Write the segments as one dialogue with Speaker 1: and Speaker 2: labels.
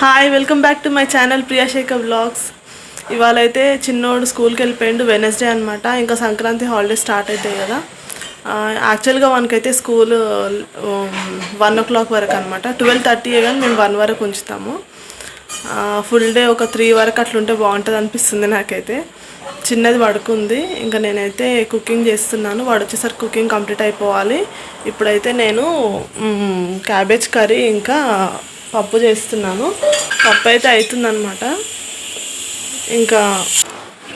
Speaker 1: Hi welcome back to my channel ప్రియాశేఖ blogs ఇవాళ అయితే చిన్నోడు స్కూల్కి వెళ్ళిపోయిండు వెనస్డే అనమాట ఇంకా సంక్రాంతి హాలిడే స్టార్ట్ అవుతాయి కదా. యాక్చువల్గా మనకైతే స్కూల్ వన్ ఓ క్లాక్ వరకు అనమాట ట్వెల్వ్ థర్టీ కానీ మేము వన్ వరకు ఉంచుతాము. ఫుల్ డే ఒక త్రీ వరకు అట్లుంటే బాగుంటుంది అనిపిస్తుంది నాకైతే. చిన్నది పడుకుంది. ఇంకా నేనైతే కుకింగ్ చేస్తున్నాను. వాడు వచ్చేసరికి కుకింగ్ కంప్లీట్ అయిపోవాలి. ఇప్పుడైతే నేను క్యాబేజ్ కర్రీ ఇంకా పప్పు చేస్తున్నాను. పప్పు అయితే అవుతుందనమాట ఇంకా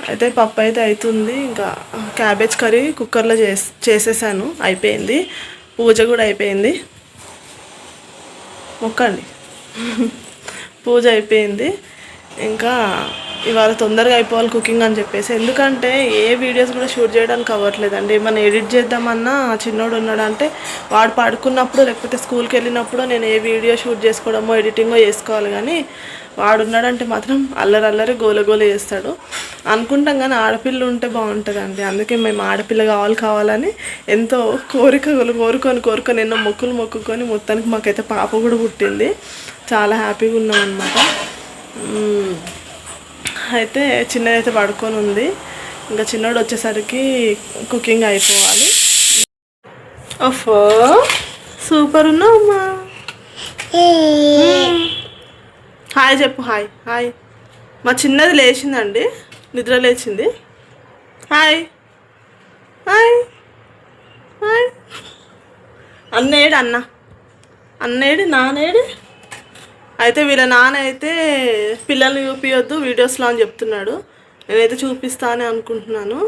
Speaker 1: అయితే పప్పు అయితే అవుతుంది ఇంకా క్యాబేజ్ కర్రీ కుక్కర్లో చేస్ చేసేసాను. అయిపోయింది. పూజ కూడా అయిపోయింది. మొక్కండి. పూజ అయిపోయింది. ఇంకా ఇవాళ తొందరగా అయిపోవాలి కుకింగ్ అని చెప్పేసి. ఎందుకంటే ఏ వీడియోస్ కూడా షూట్ చేయడానికి అవ్వట్లేదండి. ఏమైనా ఎడిట్ చేద్దామన్నా చిన్నోడు ఉన్నాడు అంటే వాడు పడుకున్నప్పుడు లేకపోతే స్కూల్కి వెళ్ళినప్పుడు నేను ఏ వీడియో షూట్ చేసుకోవడమో ఎడిటింగో చేసుకోవాలి కానీ వాడు ఉన్నాడంటే మాత్రం అల్లరి అల్లరి గోల చేస్తాడు. అనుకుంటాం కానీ ఆడపిల్ల ఉంటే బాగుంటుందండి. అందుకే మేము ఆడపిల్ల కావాలి కావాలని ఎంతో కోరికలు కోరుకొని కోరుకొని ఎన్నో మొక్కులు మొక్కుకొని మొత్తానికి మాకైతే పాప కూడా పుట్టింది. చాలా హ్యాపీగా ఉన్నాం అనమాట అయితే చిన్నదైతే పడుకొని ఉంది. ఇంకా చిన్నోడు వచ్చేసరికి కుకింగ్ అయిపోవాలి. ఓఫో సూపర్ ఉన్నావు అమ్మా. హాయ్ చెప్పు హాయ్ హాయ్. మా చిన్నది లేచిందండి నిద్ర లేచింది. Hi hi hi. అన్నేడు అన్న అన్నేడు నానేడు. అయితే వీళ్ళ నాన్న అయితే పిల్లల్ని చూపించొద్దు వీడియోస్లో అని చెప్తున్నాడు. నేనైతే చూపిస్తానే అనుకుంటున్నాను.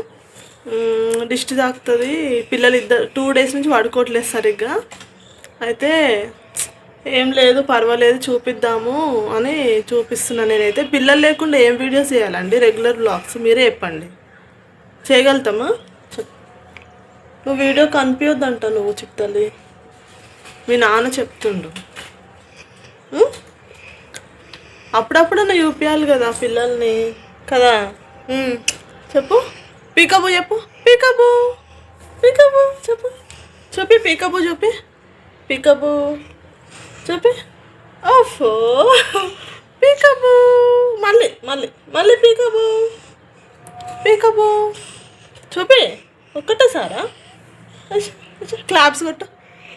Speaker 1: దిష్టి తాకుతుంది. పిల్లలు ఇద్దరు టూ డేస్ నుంచి పడుకోవట్లేదు సరిగ్గా. అయితే ఏం లేదు పర్వాలేదు చూపిద్దాము అని చూపిస్తున్నాను నేనైతే. పిల్లలు లేకుండా ఏం వీడియోస్ చేయాలండి? రెగ్యులర్ బ్లాగ్స్ మీరే చెప్పండి. చేయగలుగుతామా? నువ్వు వీడియో కనిపించొద్దంట నువ్వు చెప్తాలి మీ నాన్న చెప్తుండు. అప్పుడప్పుడన్నా చూపించాలి కదా పిల్లల్ని. కదా? చెప్పు. పీకబు చెప్పు. పీకబు. పీకబు చెప్పు. చూపి పీకబు చూపి పీకబు చూపి ఓఫో పీకబు. మళ్ళీ మళ్ళీ మళ్ళీ పీకబు. పీకబు. చూపి ఒక్కటేసారా? క్లాప్స్ కొట్టు.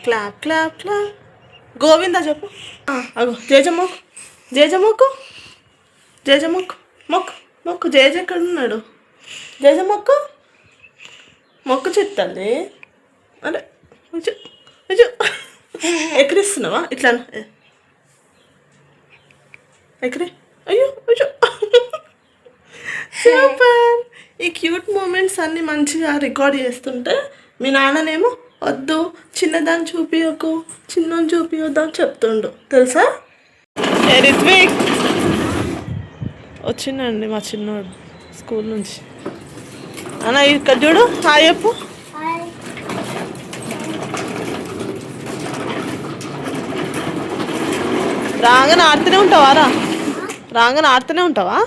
Speaker 1: Clap clap clap. గోవిందా చెప్పు. అగో జేజ జేజ మొక్కు. జేజ మొక్కు. మొక్కు. మొక్కు. జేజ ఎక్కడ ఉన్నాడు జేజ మొక్కు. మొక్కు చెప్తాండి అరే కొంచెం ఇట్లా అను. అయ్యో సూపర్. ఈ క్యూట్ మూమెంట్స్ అన్ని మంచిగా రికార్డ్ చేస్తుంటే మీ నాన్ననేమో వద్దు చిన్నదాన్ని చూపించకు చిన్నని చూపించొద్దు అని చెప్తుండు. తెలుసా? రిత్విక్ వచ్చిందండి మా చిన్నోడు స్కూల్ నుంచి. అన్న ఇక్కడ చూడు హాయ్ చెప్పు. రాగానే ఆడుతూనే ఉంటావా రా? రాగానే ఆడుతూనే ఉంటావా?